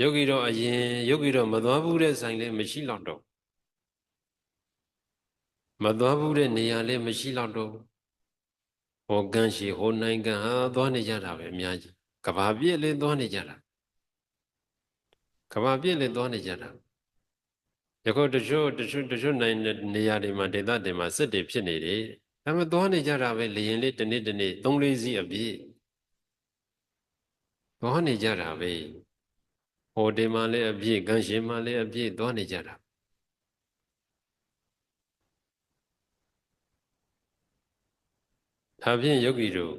ယောဂီတော့အရင်ယောဂီတော့မသွားဘူးတဲ့ဆိုင်လည်းမရှိတော့တော့မသွားဘူးတဲ့နေရာလည်းမရှိတော့တော့ဟောကန်းရှိဟောနိုင်ငံဟာသွားနေကြတာပဲအများကြီးကဘာပြည့်လည်းသွားနေကြတာကဘာပြည့်လည်းသွားနေကြတာယခုတချို့တချို့တချို့နိုင်တဲ့နေရာတွေမှာဒေသတွေမှာစစ်တွေဖြစ်နေတယ်ဒါမှသွားနေကြတာပဲလေရင်လေးတစ်နေ့တစ်နေ့သုံးလေးစီးအပြည့်သွားနေကြတာပဲ ဟိုတင်မှလည်းအပြည့်ကန်းရှင်မှလည်းအပြည့်သွားနေကြတာဒါဖြင့်ယောဂီတို့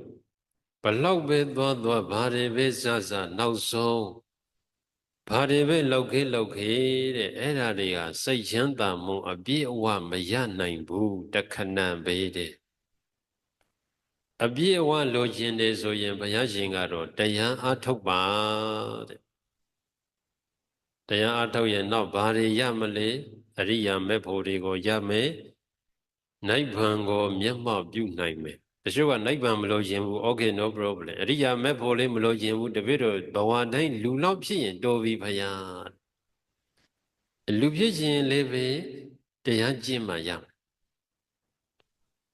ဘလောက်ပဲသွားသွားဘာတွေပဲစစနောက်ဆုံးဘာတွေပဲလောက်ခေးလောက်ခေးတဲ့အဲ့ဓာတွေဟာစိတ်ချမ်းသာမှုအပြည့်အဝမရနိုင်ဘူးတခဏပဲတဲ့အပြည့်အဝလိုချင်တယ်ဆိုရင်ဘုရားရှင်ကတော့တရားအားထုတ်ပါတဲ့ တရားအားထုတ်ရင်တော့ဘာတွေရမလဲအရိယာမေဖို့တွေကိုရမယ်နိဗ္ဗာန်ကိုမျက်မှောက်ပြုနိုင်မယ်တချို့ကနိဗ္ဗာန်မလို့ရင်ဘူး okay no problem အရိယာမေဖို့လေးမလို့ရင်ဘူးတပည့်တော်ဘဝတိုင်းလူလောက်ဖြစ်ရင်တော်ပြီဖယားလူဖြစ်ခြင်းလည်းပဲတရားကျင့်မှရမယ်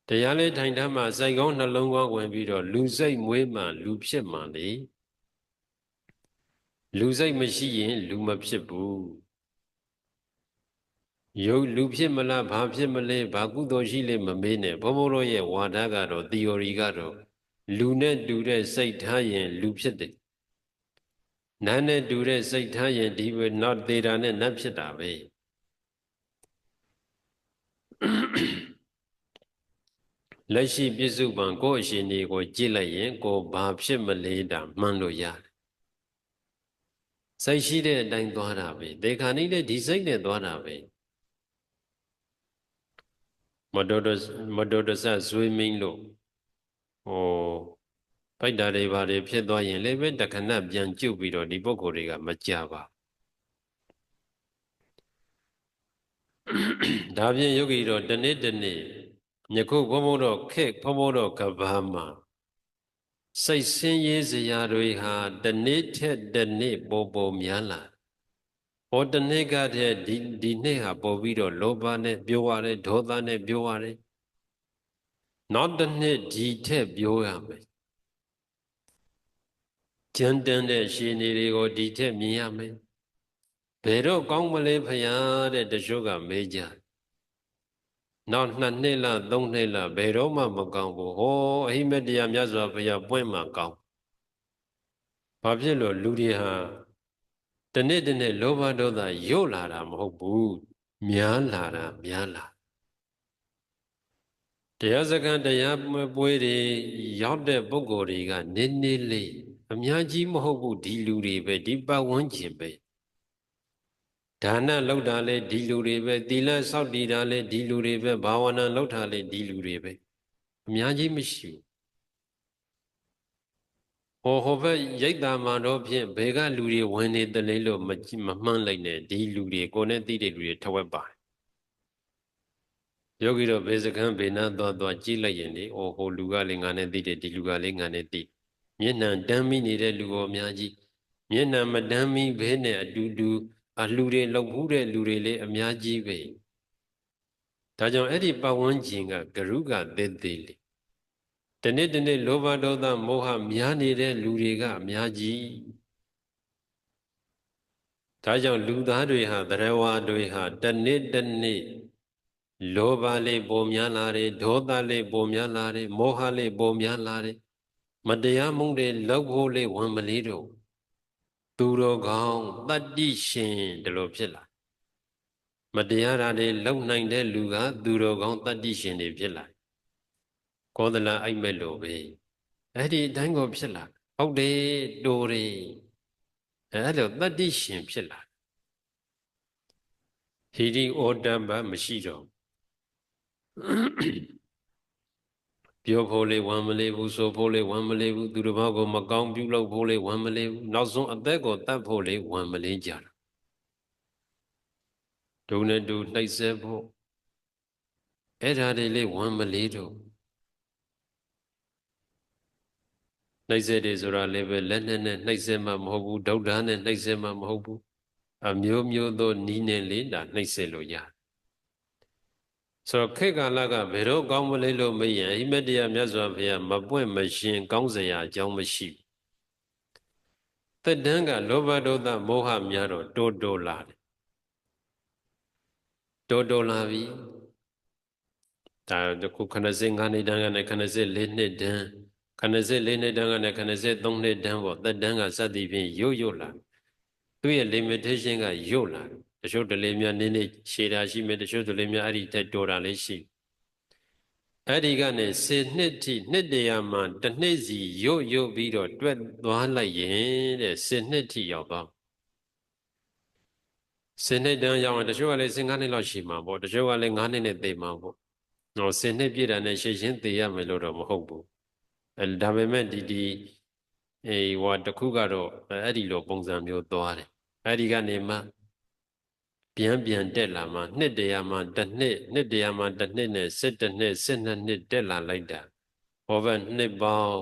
တရားလေးထိုင်တတ်မှစိုက်ကောင်းနှလုံးကောင်းဝင်ပြီးတော့လူစိတ်မွေးမှလူဖြစ်မှလေ လူစိတ်မရှိရင် လူမဖြစ်ဘူးယုတ်လူဖြစ်မလားဘာဖြစ်မလဲဘာကုသိုလ်ရှိလဲမမေးနဲ့ဘုံဘုံတို့ရဲ့ဝါဒကတော့ theory ကတော့လူနဲ့တူတဲ့စိတ်ထားရင် လူဖြစ်တယ်နာနဲ့တူတဲ့စိတ်ထားရင်ဒီ not သေးတာနဲ့နတ်ဖြစ်တာပဲလက်ရှိပြစ္စုပန်ကိုယ့်အရှင်တွေကိုကြည့်လိုက်ရင်ကိုဘာဖြစ်မလဲတာမှန်းလို့ရတယ် စိတ်ရှိတဲ့အတိုင်းသွားတာပဲဒေခာနိလည်းဒီစိတ်နဲ့သွားတာပဲမတော်တမတော်တဆဇွေးမင်းလို့ဟိုပိုက်တာတွေဘာတွေဖြစ်သွားရင်လည်းပဲတခဏပြန်ကျုပ်ပြီးတော့ဒီပုံကိုယ်တွေကမကြပါဒါဖြင့်ယောဂီတော့တနေ့တနေ့ညခုဘုံဘုံတော့ခက်ဘုံဘုံတော့ကဘာမှာ စိတ်ဆင်းရဲစရာတွေဟာတနေ့ထက်တနေ့ပိုပိုများလာဟောတနေ့ကတည်းဒီဒီနေ့ဟာပိုပြီးတော့လောဘနဲ့ပြောရတယ်ဒေါသနဲ့ပြောရတယ်နောက်တစ်နှစ်ဒီထက်ပြောရမယ်ကျန်တန်တဲ့ရှင်နေတွေကိုဒီထက်မြင်ရမယ်ဘယ်တော့ကောင်းမလဲဖရာတဲ့တချို့ကမေးကြ နောက်နှစ်နှစ်လားသုံးနှစ်လားဘယ်တော့မှမကောင်းဘူးဟောအဟိမတရားမြတ်စွာဘုရားပွင့်မှကောင်းဘာဖြစ်လို့လူတွေဟာတနေ့တနေ့လောဘဒေါသယုတ်လာတာမဟုတ်ဘူးများလာတာများလာတရားစခန်းတရားပွဲတွေရောက်တဲ့ပုဂ္ဂိုလ်တွေကနည်းနည်းလေးအများကြီးမဟုတ်ဘူးဒီလူတွေပဲဒီပတ်ဝန်းကျင်ပဲ ဒါနလောက်တာလဲဒီလူတွေပဲသီလစောင့်တည်တာလဲဒီလူတွေပဲဘာဝနာလောက်တာလဲဒီလူတွေပဲအများကြီးမရှိဘူးဟောဟောဘက်ရိတ်တာမှာတော့ဖြင့်ဘယ်ကလူတွေဝင်နေတယ်လေလို့မမမှန်းလိုက်နဲ့ဒီလူတွေကိုနဲ့သိတဲ့လူတွေထဝက်ပါတယ်ယောဂီတော့ဘေစကံဘေနာသွားသွားကြည့်လိုက်ရင်လေအော်ဟိုလူကလည်းငါနဲ့သိတယ်ဒီလူကလည်းငါနဲ့သိမျက်နှာတမ်းမိနေတဲ့လူကိုအများကြီးမျက်နှာမတမ်းမိဘဲနဲ့အတူတူ အလှူတွေလောက်မှုတဲ့လူတွေလည်းအများကြီးပဲဒါကြောင့်အဲ့ဒီပတ်ဝန်းကျင်ကဂရုကသေးသေးလေးတနေ့တနေ့လောဘဒေါသမောဟများနေတဲ့လူတွေကအများကြီးဒါကြောင့်လူသားတွေဟာတရဝါတွေဟာတနေ့တနေ့လောဘလေးပုံများလာတယ်ဒေါသလေးပုံများလာတယ်မောဟလေးပုံများလာတယ်မတရားမှုတွေလောက်ဖို့လေးဝန်မလေးတော့ သူတော်ကောင်းတတ္တိရှင်ဒီလိုဖြစ်လာမတရားတာတွေလုံနိုင်တဲ့လူကသူတော်ကောင်းတတ္တိရှင်တွေဖြစ်လာကောသလအိုက်မဲ့လို့ပဲအဲ့ဒီအတိုင်းကိုဖြစ်လာဟုတ်တယ်တိုးတယ်အဲ့လိုတတ္တိရှင်ဖြစ်လာဟိရိဩတ္တမမရှိတော့ ပြောဖို့လေဝမ်းမလေးဘူးဆိုဖို့လေဝမ်းမလေးဘူးသူတစ်ပါးကိုမကောင်းပြုလုပ်ဖို့လေဝမ်းမလေးဘူးနောက်ဆုံးအသက်ကိုတတ်ဖို့လေဝမ်းမလေးကြတာဒုနဲ့ဒုနှိပ်စက်ဖို့အဲ့ဓာတွေလေဝမ်းမလေးတော့နှိမ့်ဆက်တယ်ဆိုတာလည်းပဲလက်နဲ့နဲ့နှိမ့်ဆက်မှမဟုတ်ဘူးဒုဒ္ဓနဲ့နှိမ့်ဆက်မှမဟုတ်ဘူးအမျိုးမျိုးသောနီးနဲ့လေးဒါနှိမ့်ဆက်လို့ရတယ် ဆိုတော့ခေတ်ကာလကဘယ်တော့ကောင်းမလဲလို့မေးရင်အိမက်တရားမြတ်စွာဘုရားမပွင့်မရှင်းကောင်းစရာအကြောင်းမရှိဘူးသက်တမ်းကလောဘဒေါသမောဟများတော့တိုးတိုးလာတယ်တိုးတိုးလာပြီဒါတခု85နှစ်တန်းကနေ84နှစ်တန်း84နှစ်တန်းကနေ83နှစ်တန်းပေါ့သက်တမ်းကစသည်ဖြင့်ရုပ်ရုပ်လာသူ့ရဲ့ limitation ကရုပ်လာတ ချို့တလေများနည်းနည်းခြေတာရှိမယ်တချို့တလေများအဲ့ဒီတက်တော်တာလည်းရှိအဲ့ဒီကနေ10နှစ်ထိနှစ်တရာမှတစ်နှစ်စီရုပ်ရုပ်ပြီးတော့တွက်သွားလိုက်ရင်တဲ့10နှစ်ထိရောက်သွား10နှစ်တန်းရောက်ရင်တချို့ကလည်း15နှစ်လောက်ရှိမှာပေါ့တချို့ကလည်း9နှစ်နဲ့သိမှာပေါ့။တော့10နှစ်ပြည့်တာနဲ့ရှေ့ရှင်းသိရမယ်လို့တော့မဟုတ်ဘူး။အဲဒါပေမဲ့ဒီဒီအေးဟောတခုကတော့အဲ့ဒီလိုပုံစံမျိုးသွားတယ်။အဲ့ဒီကနေမှ ပြန်ပြန်တက်လာမှနှစ်တရာမှတစ်နှစ်နှစ်တရာမှတစ်နှစ်နဲ့17နှစ်12နှစ်တက်လာလိုက်တာ။ဘောဘနှစ်ပေါင်း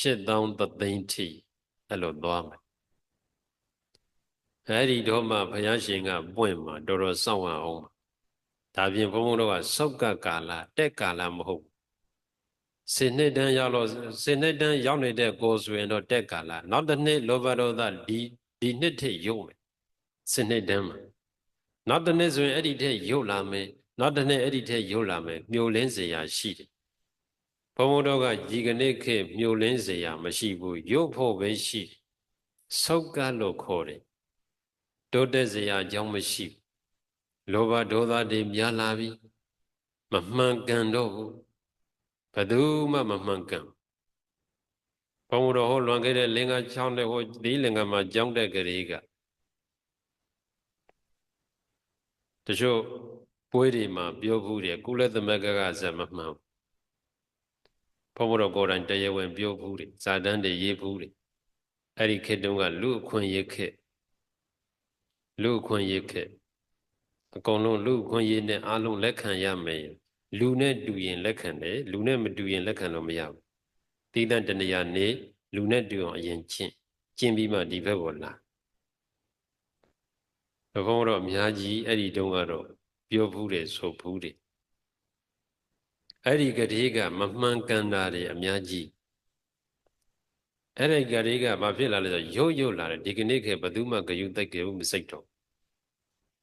8000သသိန်းထိအဲ့လိုသွားမယ်။အဲ့ဒီတော့မှဘုရားရှင်ကပွင့်မှာတော်တော်စောင့်အောင်ဒါပြင်ဘုန်းဘုန်းတို့ကစောက်ကကာလတက်ကာလမဟုတ်စင်နှစ်တန်းရောက်လို့စင်နှစ်တန်းရောက်နေတဲ့ကိုဆိုရင်တော့တက်ကာလနောက်တစ်နှစ်လောဘဒေါသဒီဒီနှစ်ထိရုပ်မယ်စင်နှစ်တန်းမှာ နောက်တစ်နှစ်ဆိုရင်အဲ့ဒီထက်ရုပ်လာမယ်နောက်တစ်နှစ်အဲ့ဒီထက်ရုပ်လာမယ်မြုပ်လင်းစရာရှိတယ်ဘုံဘုံတို့ကဒီကနေ့ခေတ်မြုပ်လင်းစရာမရှိဘူးရုပ်ဖို့ပဲရှိစောက်ကလို့ခေါ်တယ်တိုးတက်စရာအကြောင်းမရှိဘူးလောဘဒေါသတွေများလာပြီမမှန်ကန်တော့ဘူးဘယ်သူမှမမှန်ကန်ဘုံတော်ဟောလွန်ခဲ့တဲ့လင်္ကာ6တဲ့ဟောဒီလင်္ကာမှာကြောင်းတဲ့ကလေးက တချို့ပွဲတွေမှာပြောဘူးတယ်ကုလသမဂ္ဂကဇမမှန်ဘုံတော်ကိုယ်တိုင်တရားဝင်ပြောဘူးတယ်ဇာတန်းတွေရေးဘူးတယ်အဲ့ဒီခေတ်တုန်းကလူအခွင့်ရေးခေတ်လူအခွင့်ရေးခေတ်အကုန်လုံးလူခွင့်ရေးနဲ့အားလုံးလက်ခံရမယ်လူနဲ့တူရင်လက်ခံတယ်လူနဲ့မတူရင်လက်ခံလို့မရဘူးတိတန်တဏှာနေလူနဲ့တူအောင်အရင်ကျင့်ကျင့်ပြီးမှဒီဘက်ကိုလာ ဘုန်းတော့အများကြီးအဲ့ဒီတုန်းကတော့ပြောဘူးတယ်ဆိုဘူးတယ်အဲ့ဒီကလေးကမမှန်ကန်တာတွေအများကြီးအဲ့ဒီကလေးကဘာဖြစ်လာလဲဆိုရုပ်ရုပ်လာတယ်ဒီကနေ့ခေဘယ်သူမှဂယုတိုက်ကြဘူးမစိတ်တော့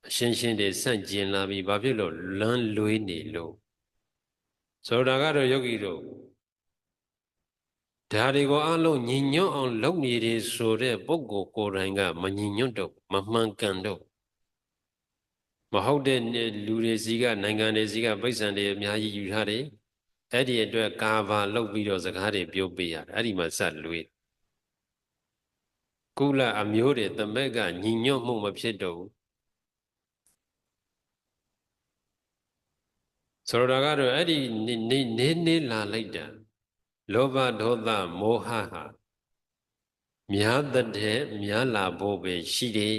အရှင်းရှင်းတွေဆန့်ကျင်လာပြီဘာဖြစ်လို့လမ်းလွေးနေလို့ဆိုတာကတော့ယောဂီတို့ဒါတွေကိုအလုံးညီညွတ်အောင် လုပ်နေတယ်ဆိုတဲ့ပုဂ္ဂိုလ်ကိုယ်တိုင်ကမညီညွတ်တော့မမှန်ကန်တော့ မဟုတ်တဲ့လူတွေစီကနိုင်ငံတွေစီကပိဿံတွေအများကြီးယူထားတယ်အဲ့ဒီအတွက်ကာဘာလုပ်ပြီးတော့စကားတွေပြောပေးရတယ်အဲ့ဒီမှာစလွေးကုလအမျိုးတွေတမက်ကညီညွတ်မှုမဖြစ်တော့ဘူးဆိုတော့ကတော့အဲ့ဒီနေနေနေလာလိုက်တာလောဘဒေါသမောဟဟာများတဲ့များလာဖို့ပဲရှိတယ်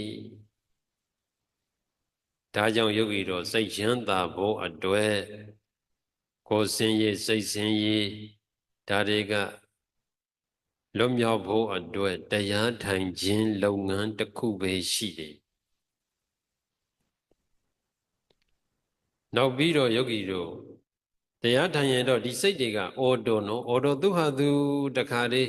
ဒါကြောင့်ယောဂီတို့စိတ်ချမ်းသာဖို့အတွက်ကိုယ်စင်ရေးစိတ်စင်ရေးဒါတွေကလွတ်မြောက်ဖို့အတွက်တရားထိုင်ခြင်းလုပ်ငန်းတစ်ခုပဲရှိတယ်နောက်ပြီးတော့ယောဂီတို့တရားထိုင်ရင်တော့ဒီစိတ်တွေကအော်တော်နော်အော်တော်သူဟာသူတခါလေး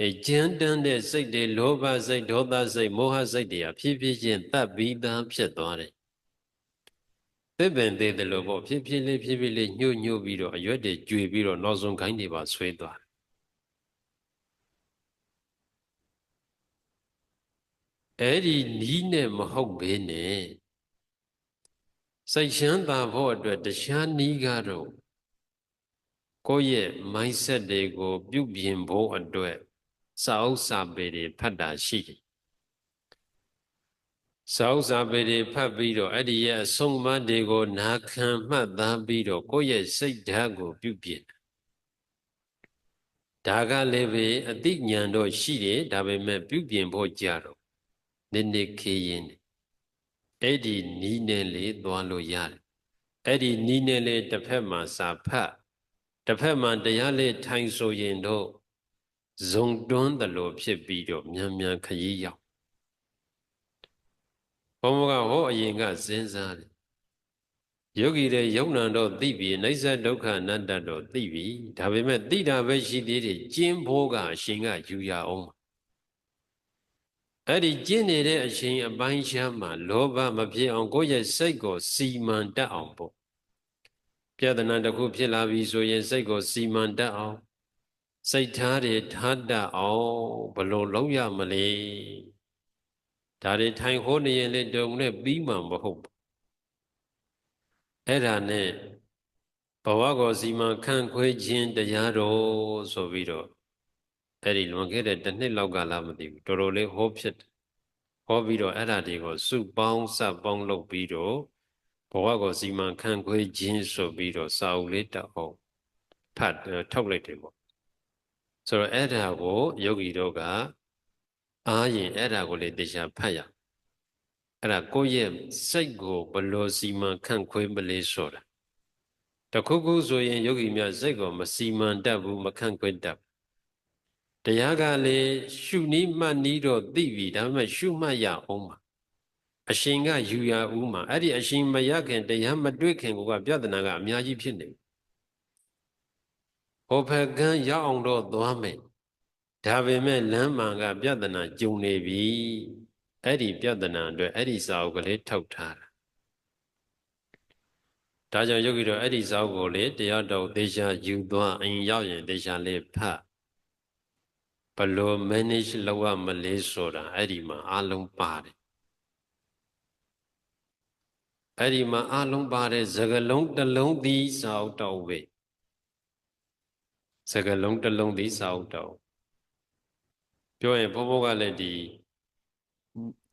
အဲကျန်းတန်းတဲ့စိတ်တွေလောဘစိတ်ဒေါသစိတ်မောဟစိတ်တွေကဖြည်းဖြည်းချင်းတတ်ပြီးသားဖြစ်သွားတယ် သစ်ပင်သေးတယ်လို့ပေါ့ဖြည်းဖြည်းလေးဖြည်းဖြည်းလေးညှို့ညှို့ပြီးတော့အရွက်တွေကျွေပြီးတော့နောက်ဆုံးခိုင်းတွေပါဆွဲသွားအဲ့ဒီနီးနဲ့မဟုတ်ဘဲနဲ့စိတ်ချမ်းသာဖို့အတွက်တရားနည်းကတော့ကိုယ့်ရဲ့ mindset တွေကို ပြုပြင်ဖို့အတွက်စာအုပ်စာပေတွေဖတ်တာရှိတယ် စာအုပ်စာပေတွေဖတ်ပြီးတော့အဲ့ဒီရဲ့အဆုံးအမတွေကိုနာခံမှတ်သားပြီးတော့ကိုယ့်ရဲ့စိတ်ဓာတ်ကို ပြုပြင်ဒါကလည်းပဲအသိဉာဏ်တော့ရှိတယ်ဒါပေမဲ့ပြုပြင်ဖို့ကြတော့နည်းနည်းခေးရင်အဲ့ဒီနီးနဲ့လေသွားလို့ရတယ်အဲ့ဒီနီးနဲ့လေတစ်ဖက်မှာစာဖတ်တစ်ဖက်မှာတရားလေးထိုင်ဆိုရင်တော့ဇုံတွန်းတယ်လို့ဖြစ်ပြီးတော့မြန်မြန်ခရီးရောက် ဘုံဘကဟောအရင်ကစဉ်းစားတယ်ယောဂီတွေယုံနံတော့သိပြီအိဋ္ဌဒုက္ခအနတ္တတော့သိပြီဒါပေမဲ့သိတာပဲရှိသေးတယ်ကျင်းဖို့ကအရှင်ကယူရအောင်အဲ့ဒီကျင့်နေတဲ့အချိန်အပိုင်းရှားမှာလောဘမဖြစ်အောင်ကိုယ့်ရဲ့စိတ်ကိုစီမံတတ်အောင်ပေါ့ပြဿနာတစ်ခုဖြစ်လာပြီဆိုရင်စိတ်ကိုစီမံတတ်အောင်စိတ်ထားတွေထားတတ်အောင်ဘလို့လုံးရမလဲ ဒါတွေထိုင်ခိုးနေရင်လေတုံနဲ့ပြီးမှမဟုတ်ဘူးအဲ့ဒါနဲ့ဘဝကိုစီမံခန့်ခွဲခြင်းတရားတော်ဆိုပြီးတော့အဲ့ဒီလွန်ခဲ့တဲ့တစ်နှစ်လောက်ကလာမသိဘူးတော်တော်လေးဟောဖြစ်တယ်ဟောပြီးတော့အဲ့ဒါတွေကိုစုပေါင်းစပ်ပေါင်းလုပ်ပြီးတော့ဘဝကိုစီမံခန့်ခွဲခြင်းဆိုပြီးတော့စာအုပ်လေးတောက်ဖတ်ထုတ်လိုက်တယ်ပေါ့ဆိုတော့အဲ့ဒါကိုယောဂီတို့က အားရင်အဲ့ဒါကိုလေတရားဖတ်ရအဲ့ဒါကိုယ့်ရဲ့စိတ်ကိုဘလို့စီမံခန့်ခွဲမလဲဆိုတာတခုခုဆိုရင်ယောဂီများစိတ်ကိုမစီမံတတ်ဘူးမခန့်ခွဲတတ်တရားကလည်းရှုနီးမှတ်နီးတော့သိပြီဒါပေမဲ့ရှုမှတ်ရအောင်ပါအရှင်ကယူရဦးမှာအဲ့ဒီအရှင်မရခင်တရားမတွေ့ခင်ကပြဿနာကအများကြီးဖြစ်နေဟောဖကန်းရောက်အောင်တော့သွားမယ် ဒါပေမဲ့လမ်းမှန်က ပြဿနာကြုံနေပြီအဲ့ဒီပြဿနာအတွက်အဲ့ဒီစာအုပ်ကလေးထောက်ထားတာဒါကြောင့်ယောဂီတို့အဲ့ဒီစာအုပ်ကိုလေတရားတော်သေချာယူသွားအရင်ရောက်ရင်သေချာလေးဖတ်ဘလို့ manage လုပ်ရမလဲဆိုတာအဲ့ဒီမှာအလုံးပါတယ်အဲ့ဒီမှာအလုံးပါတဲ့သကလုံးတစ်လုံးသည်စာအုပ်တော်ပဲသကလုံးတစ်လုံးသည်စာအုပ်တော် ပြောရင်ဘိုးဘိုးကလည်းဒီ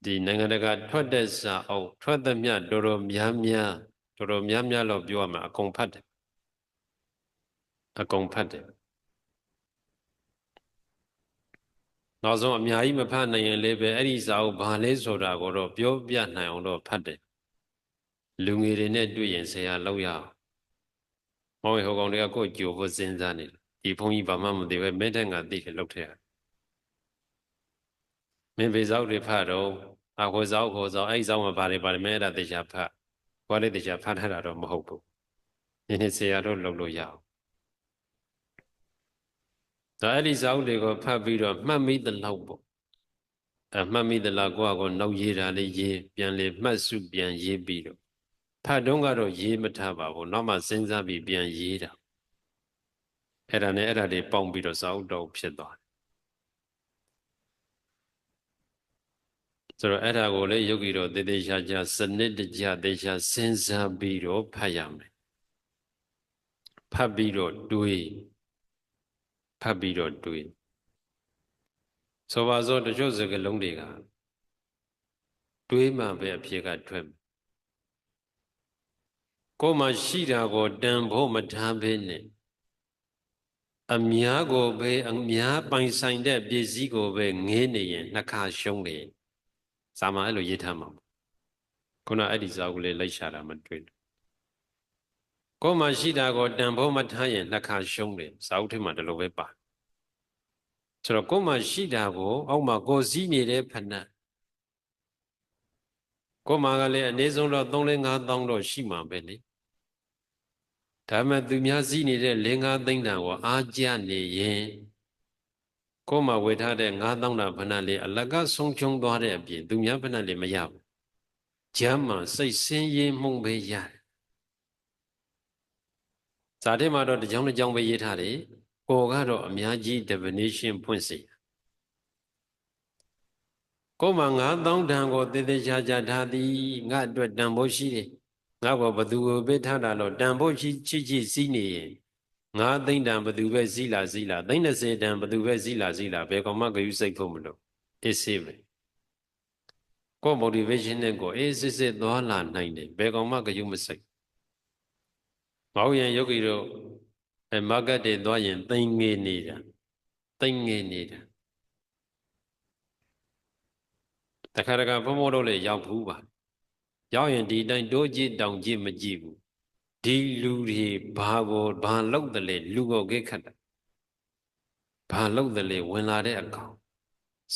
ဒီနိုင်ငံတကာထွက်တဲ့စာအုပ်ထွက်သမျှတော်တော်များများတော်တော်များများတော့ပြောရမှာအကုန်ဖတ်တယ်အကုန်ဖတ်တယ်နောက်ဆုံးအများကြီးမဖတ်နိုင်ရင်လည်းပဲအဲ့ဒီစာအုပ်ဘာလဲဆိုတာကိုတော့ပြောပြနိုင်အောင်တော့ဖတ်တယ်လူငယ်တွေနဲ့တွေ့ရင်ဆရာလောက်ရအောင်မောင်ဟောကောင်တွေကကိုယ်ကြိုဖို့စဉ်းစားနေတယ်ဒီဘုန်းကြီးဘာမှမသိပဲမင်းတဲ့ငါသိတယ်လောက်ထည့် မင်းဘေဇောက်တွေဖတ်တော့အခေါ်ဇောက်ခေါ်ဇောက်အဲ့ဒီဇောက်မှာပါတယ်ပါတယ်မင်းအဲ့ဒါတေချာဖတ်ဘာလဲတေချာဖတ်ထားတာတော့မဟုတ်ဘူးဒီနေ့ဆရာတို့လုပ်လို့ရအောင်ဒါအဲ့ဒီဇောက်တွေကိုဖတ်ပြီးတော့မှတ်မိသလောက်ပေါ့အမှတ်မိသလောက်ကိုယ့်အကောနောက်ရေးတာလေးရေးပြန်လေမှတ်စုပြန်ရေးပြီးတော့ဖတ်တုံးကတော့ရေးမထားပါဘူးနောက်မှစဉ်းစားပြီးပြန်ရေးတာအဲ့ဒါနဲ့အဲ့ဒါတွေပေါင်းပြီးတော့ဇောက်တော်ဖြစ်သွား ဆိုတော့အဲ့ဒါကိုလေယောဂီတော်တေသေးချာချာစနစ်တကျသေချာစဉ်းစားပြီးတော့ဖတ်ရမယ်ဖတ်ပြီးတော့တွေးဖတ်ပြီးတော့တွေးဆိုပါစို့တချို့စကားလုံးတွေကတွေးမှပဲအဖြစ်ကထွက်ကိုယ်မှရှိတာကိုတန်ဖို့မထားဘဲနဲ့အများကိုပဲအများပိုင်ဆိုင်တဲ့ပစ္စည်းကိုပဲငေးနေရင်နှစ်ခါရှုံးနေ စာမအဲ့လိုရေးထားမှာခုနအဲ့ဒီစာအုပ်လေးလိုက်ရှာတာမတွေ့ဘူးကိုယ်မှရှိတာကိုတန်ဖို့မထားရင်နှစ်ခါရှုံးတယ်စာအုပ်ထဲမှာဒီလိုပဲပါဆိုတော့ကိုယ်မှရှိတာကိုအောက်မှာကိုစည်းနေတဲ့ဖဏကိုယ်မှကလည်းအနည်းဆုံးတော့3 5 5တောင်းတော့ရှိမှာပဲလေဒါမှသူများစည်းနေတဲ့၄၅သိန်းတန်ကိုအားကြနေရင် ကိုယ်မှဝေထားတဲ့၅တောင်းတာဖဏလေးအလကဆုံးချုံသွားတဲ့အပြင်သူများဖဏလေးမရဘူးကျမ်းမှစိတ်ဆင်းရဲမှုန့်ပဲရတယ်ဇာတိမှာတော့တကြောင်တကြောင်ပဲရေးထားတယ်ကိုကတော့အများကြီး definition ဖွင့်စီကိုမှ9000တန်ကိုတည်တည်ချာချာထားသည်ငါအတွက်တန်ဖို့ရှိတယ်ငါ့ကိုဘသူကိုပေးထားတာလို့တန်ဖို့ရှိချစ်ချစ်စီးနေရင် ငါသိမ့်တန်ဘသူပဲစီးလာစီးလာသိမ့်30တန်ဘသူပဲစီးလာစီးလာဘယ်ကောင်မှဂယုစိတ်ဖို့မလို့အေးစေးပဲကို motivation နဲ့ကိုအေးစစ်စစ်သွားလာနိုင်တယ်ဘယ်ကောင်မှဂယုမစိတ်မဟုတ်ရင်ယောဂီတို့အဲမဂတ်တွေသွားရင်သိမ့်ငေးနေတာသိမ့်ငေးနေတာတခါတခါဘုံဘုံတို့လည်းရောက်ဘူးပါရောက်ရင်ဒီတိုင်းတိုးကြည့်တောင်ကြည့်မကြည့်ဘူး ဒီလူတွေဘာကိုဘာလောက်တယ်လဲလူကိုကိခတ်တာဘာလို့တလေဝင်လာတဲ့အကောင်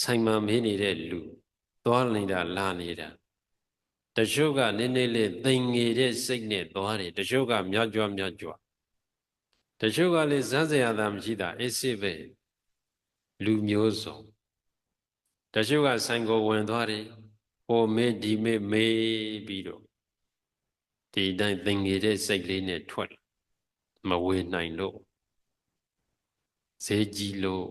ဆိုင်မှာမေးနေတဲ့လူသွားနေတာလာနေတာတချို့ကနည်းနည်းလေးသိငယ်တဲ့စိတ်နဲ့သွားတယ်တချို့ကမြောက်ကြွမြောက်ကြွတချို့ကလည်းဇန်းစရာသာမရှိတာအေးစစ်ပဲလူမျိုးစုံတချို့ကဆိုင်ကိုဝင်သွားတယ်ဟိုမေးဒီမေးမေးပြီးတော့ ဒီတိုင်းသိငယ်တဲ့စိတ်လေးနဲ့ထွက်မဝေနိုင်လို့ဈေးကြီးလို့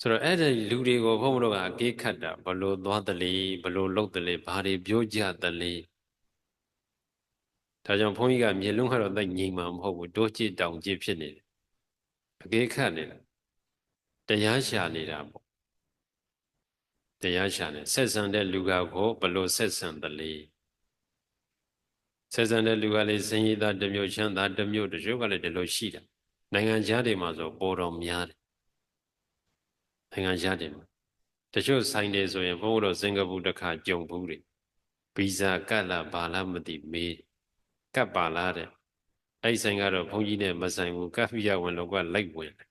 ဆိုတော့အဲ့ဒီလူတွေကိုဘုန်းဘုရားကအကေးခတ်တာဘလို့သွားတယ်လေဘလို့လုပ်တယ်လေဘာတွေပြောကြတယ်လေဒါကြောင့်ဘုန်းကြီးကမြေလုံးကတော့သိငြိမ်မှာမဟုတ်ဘူးတိုးကြည့်တောင်ကြည့်ဖြစ်နေတယ်အကေးခတ်နေတာတရားရှာနေတာပေါ့ တရားရှာနေဆက်ဆံတဲ့လူကကိုဘလို့ဆက်ဆံတယ်လေဆက်ဆံတဲ့လူကလည်းစင်ရည်သားတစ်မျိုးချမ်းသာတစ်မျိုးတချို့ကလည်းဒီလိုရှိတာနိုင်ငံခြားတွေမှာဆိုပေါ်တော်များတယ်နိုင်ငံခြားတွေမှာတချို့ဆိုင်တွေဆိုရင်ဘုန်းတော်စင်ကာပူတစ်ခါကြုံဘူးတယ်ဗီဇာကတ်လာဘာလားမသိမေးကတ်ပါလားတဲ့အဲ့ဆိုင်ကတော့ဘုန်းကြီးနဲ့မဆိုင်ဘူးကတ်ပြရဝင်တော့ကလိုက်ဝင်တယ်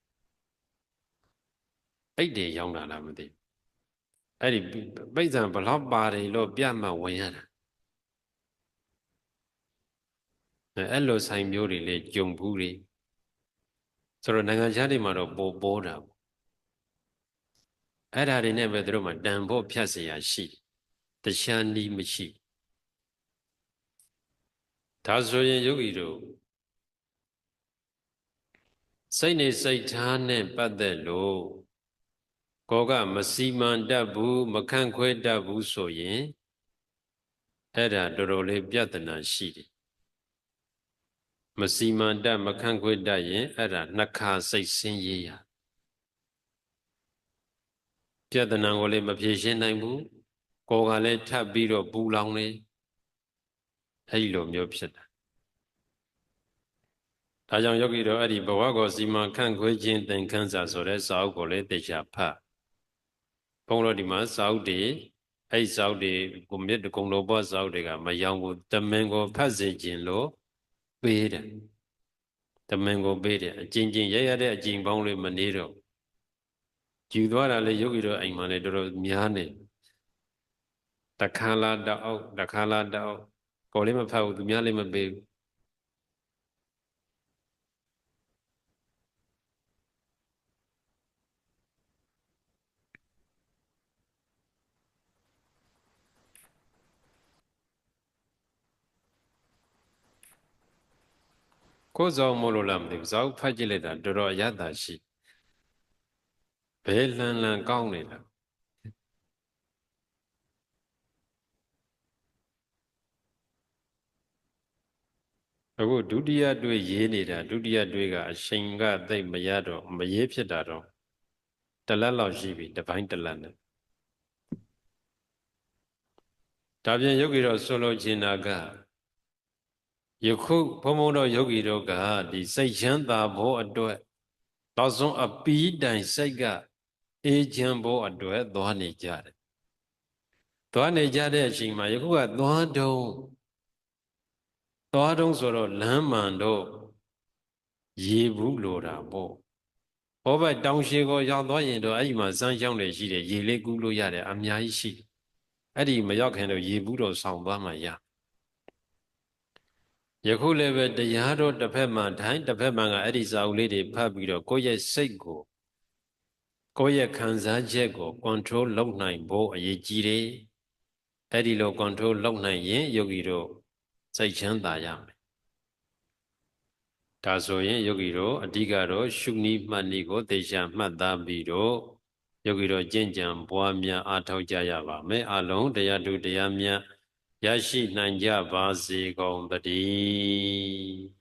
အိတ်တွေရောင်းတာလားမသိ အဲ့ဒီပိဿံဘလောက်ပါတယ်လို့ပြမှဝင်ရတာအဲ့လိုဆိုင်မျိုးတွေလေကြုံဘူးတွေဆိုတော့နိုင်ငံခြားတွေမှာတော့ပေါ်ပေါ်တာပေါ့အဲ့ဓာတွေနဲ့ပဲသူတို့မှတန်ဖို့ဖြတ်เสียရှိတခြားနီးမရှိဒါဆိုရင်ယောဂီတို့စိတ်နေစိတ်ထားနဲ့ပတ်သက်လို့ ကိုကမစီမံတတ်ဘူးမခန့်ခွဲတတ်ဘူးဆိုရင်အဲ့ဒါတော်တော်လေးပြဿနာရှိတယ်မစီမံတတ်မခန့်ခွဲတတ်ရင်အဲ့ဒါနှခါစိတ်ဆင်းရေးရပြဿနာကိုလည်းမဖြေရှင်းနိုင်ဘူးကိုယ်ကလည်းထပ်ပြီးတော့ပူလောင်နေအဲ့ဒီလိုမျိုးဖြစ်တာဒါကြောင့်ယောဂီတို့အဲ့ဒီဘဝကိုစီမံခန့်ခွဲခြင်းသင်ခန်းစာဆိုတဲ့စာအုပ်ကိုလည်းသိချဖတ် ဘုန်းတော်ဒီမှာစာအုပ်တွေအဲ့စာအုပ်တွေကိုမြစ်တကုံတော်ဘောစာအုပ်တွေကမယောင်ဘူးတမင်ကိုဖတ်စေခြင်းလို့ပေးတယ်တမင်ကိုပေးတယ်အကျဉ်းချင်းရရတဲ့အကျဉ်းပေါင်းလေးမနေတော့ယူသွားတာလေယောဂီတို့အိမ်မှာလေတော်တော်များနေတခါလာတောက်တခါလာတောက်ကိုလေးမဖတ်ဘူးသူများလေးမပေးဘူး ကိုယ်ဆောင်မလို့လားမသိဘူးဇောက်ဖတ်ကြည့်လိုက်တာတော်တော်အရသာရှိဘယ်လန်လန်ကောင်းနေတာအခုဒုတိယတွေ့ရေးနေတာဒုတိယတွေ့ကအချိန်ကသိမရတော့မရေးဖြစ်တာတော့တလက်လောက်ရှိပြီတပိုင်းတလက်နဲ့ဒါပြန်ယောဂီတော့ဆိုလိုချင်တာက ယခုဘုံဘုံတော်ယောဂီတို့ကဒီစိတ်ချမ်းသာဖို့အတွက်နောက်ဆုံးအပီးတိုင်စိတ်ကအေးချမ်းဖို့အတွက်သွားနေကြတယ်သွားနေကြတဲ့အချိန်မှာယခုကသွားတုံးသွားတုံးဆိုတော့လမ်းမှန်တော့ရေဘူးလိုတာပေါ့ဘောဘတောင်ရှိကိုရောက်သွားရင်တော့အဲ့ဒီမှာစမ်းချောင်းတွေရှိတယ်ရေလေးကူးလို့ရတယ်အများကြီးရှိအဲ့ဒီမရောက်ခင်တော့ရေဘူးတော့ဆောင်းသွားမှရယ ခုလည်းပဲတရားတော်တစ်ဖက်မှထိုင်တစ်ဖက်မှကအဲ့ဒီစာအုပ်လေးတွေဖတ်ပြီးတော့ကိုယ့်ရဲ့စိတ်ကိုကိုယ့်ရဲ့ခံစားချက်ကို control လုပ်နိုင်ဖို့အရေးကြီးတယ်အဲ့ဒီလို control လုပ်နိုင်ရင်ယောဂီတို့စိတ်ချမ်းသာရမယ်ဒါဆိုရင်ယောဂီတို့အဓိကတော့ရှုနည်းမှတ်နည်းကိုသေချာမှတ်သားပြီးတော့ယောဂီတို့ကျင့်ကြံပွားများအားထုတ်ကြရပါမယ်အလုံးတရားထုတရားမြတ် ရရှိနိုင်ကြပါစေကုန်သတည်း